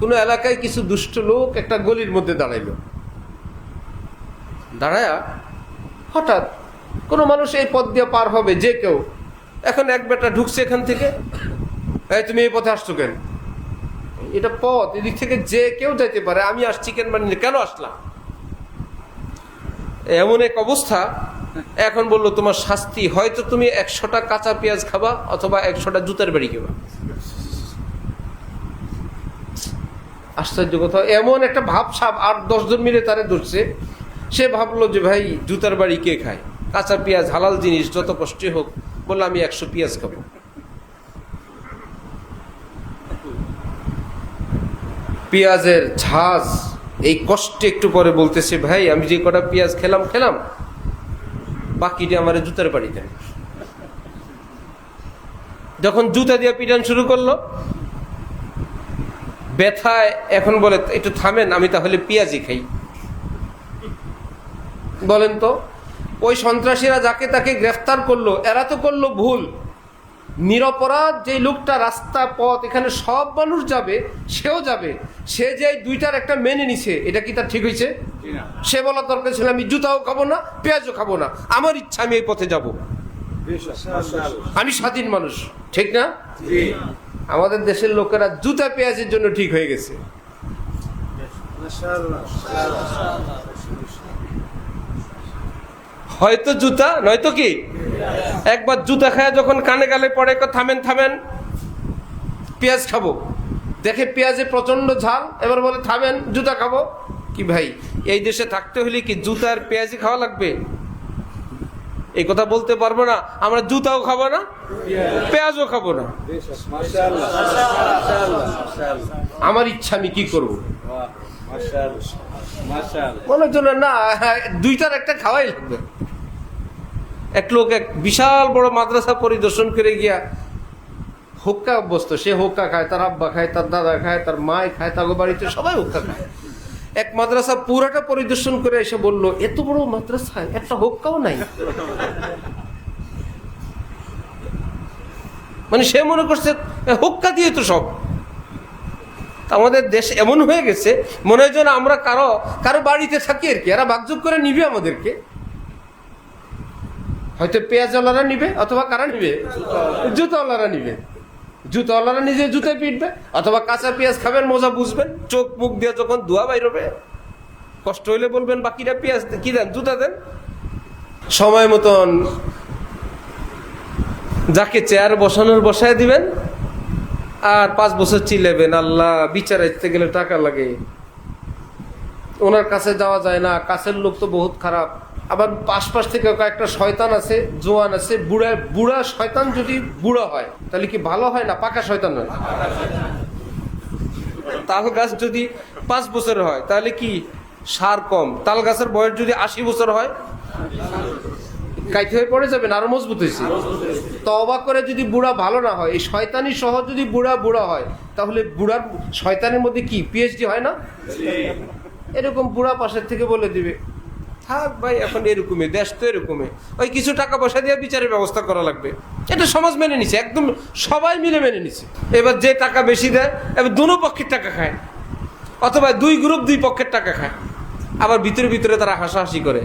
কোনো এলাকায় কিছু দুষ্ট লোক একটা গলির মধ্যে দাঁড়াইলো। দাঁড়ায়া হঠাৎ কোনো মানুষ এই পথ দিয়ে পার হবে, যে কেউ। এখন এক বেটা ঢুকছে এখান থেকে, এই, তুমি এই পথে আসছো কেন? এটা পথ, এদিক থেকে যে কেউ যাইতে পারে, আমি আসছি কেন মানে কেন আসলাম? এমন এক অবস্থা, এখন বলল, তোমার শাস্তি, হয়তো তুমি একশোটা কাঁচা পেঁয়াজ খাবা অথবা একশোটা জুতার বাড়ি খাবা। আশ্চর্য কথা। এমন একটা ভাব সাপ আট দশজন মিলে তারে ধরছে। সে ভাবলো যে, ভাই, জুতার বাড়ি কে খায়? কাঁচা পেঁয়াজ, হালাল জিনিস, যত কষ্টই হোক, বলল আমি একশো পেঁয়াজ খাব। পেঁয়াজের ঝাঁজ, এই কষ্টে একটু পরে বলতেছে, ভাই, আমি যে কটা পেঁয়াজ খেলাম খেলাম। বাকিটা আমার জুতার বাড়ি যখন জুতা দিয়ে পিটান শুরু করল ব্যথায় এখন বলে একটু থামেন আমি তাহলে পেঁয়াজি খাই। বলেন তো ওই সন্ত্রাসীরা যাকে তাকে গ্রেফতার করল এরা তো করল ভুল। নিরপরাধ যে লোকটা রাস্তা পথ এখানে সব মানুষ যাবে সেও যাবে। সে যে দুইটার একটা মেনে নিছে এটা কি তার ঠিক হয়েছে সে বলার দরকার ছিল আমি জুতাও খাব না পেঁয়াজও খাব না আমার ইচ্ছা আমি এই পথে যাব। আমি স্বাধীন মানুষ ঠিক না? আমাদের দেশের লোকেরা জুতা পেঁয়াজের জন্য ঠিক হয়ে গেছে। হয়তো জুতা, নয়তো কি? একবার জুতা খায় যখন কানে গালে পড়ে থামেন থামেন, পেঁয়াজ খাব। দেখে পেঁয়াজে প্রচণ্ড ঝাল, এবার বলে, থামেন, জুতা খাব। কি ভাই, এই দেশে থাকতে হলে কি জুতার পেঁয়াজি খাওয়া লাগবে? এই কথা বলতে পারব না, আমরা জুতাও খাব না, পেঁয়াজও খাব না। আমার ইচ্ছা, আমি কি করব? মনের জন্য না, দুইটার একটা খাওয়াই লাগবে। এক লোক এক বিশাল বড় মাদ্রাসা পরিদর্শন করে গিয়া হুক্কা অভ্যস্ত। সে হুক্কা খায়, তার আব্বা খায়, তার দাদা খায়, তার মায় খায়, তার বাড়িতে সবাই হুক্কা খায়। এক মাদ্রাসা পুরাটা পরিদর্শন করে এসে বলল, এত বড় মাদ্রাসায় একটা হুক্কাও নাই। মানে সে মনে করছে হুক্কা দিয়ে তো সব। আমাদের দেশ এমন হয়ে গেছে, মনে হয় যেন আমরা কারও কারও বাড়িতে থাকি আর কি, এরা বাগযোগ করে নিবে আমাদেরকে। হয়তো পেঁয়াজওয়ালারা নিবে অথবা কারা নিবে? জুতোওয়ালারা নিবে। জুতোওয়ালারা নিজে জুতায় পিটবে, অথবা কাঁচা পেঁয়াজ খাবেন, মজা বুঝবেন। চোখ মুখ দিয়ে যখন ধোয়া বাইরবে, কষ্ট হইলে বলবেন, বাকিরা পেঁয়াজ কি দেন, জুতা দেন? সময় মতন যাকে চেয়ার বসানোর বসায় দিবেন, আর পাঁচ বছর চিলেবেন আল্লাহ, বিচার আসতে গেলে টাকা লাগে। ওনার কাছে যাওয়া যায় না, কাছের লোক তো বহুত খারাপ। আবার পাশপাশ থেকে কয়েকটা শয়তান আছে জোয়ান আছে বুড়া বুড়া শয়তান যদি বুড়া হয় তাহলে কি ভালো হয় না পাকা শয়তান হয়? তাল গাছ যদি পাঁচ বছরের হয় তাহলে কি সার কম? তাল গাছের বয়স যদি আশি বছর হয়? কাইতে হয়ে পড়ে যাবেন আরও মজবুত হয়েছে। তবা করে যদি বুড়া ভালো না হয় এই শয়তানি সহ যদি বুড়া বুড়া হয় তাহলে বুড়ার শয়তানের মধ্যে কি পিএইচডি হয় না? এরকম বুড়া পাশের থেকে বলে দিবে থাক ভাই, এখন এরকমই, দেশ তো এরকমই। ওই কিছু টাকা পয়সা দিয়ে বিচারের ব্যবস্থা করা লাগবে। এটা সমাজ মেনে নিছে, একদম সবাই মিলে মেনে নিছে। এবার যে টাকা বেশি দেয়, এবার দুনো পক্ষের টাকা খায়। অথবা দুই গ্রুপ দুই পক্ষের টাকা খায়। আবার ভিতরে ভিতরে তারা হাসাহাসি করে।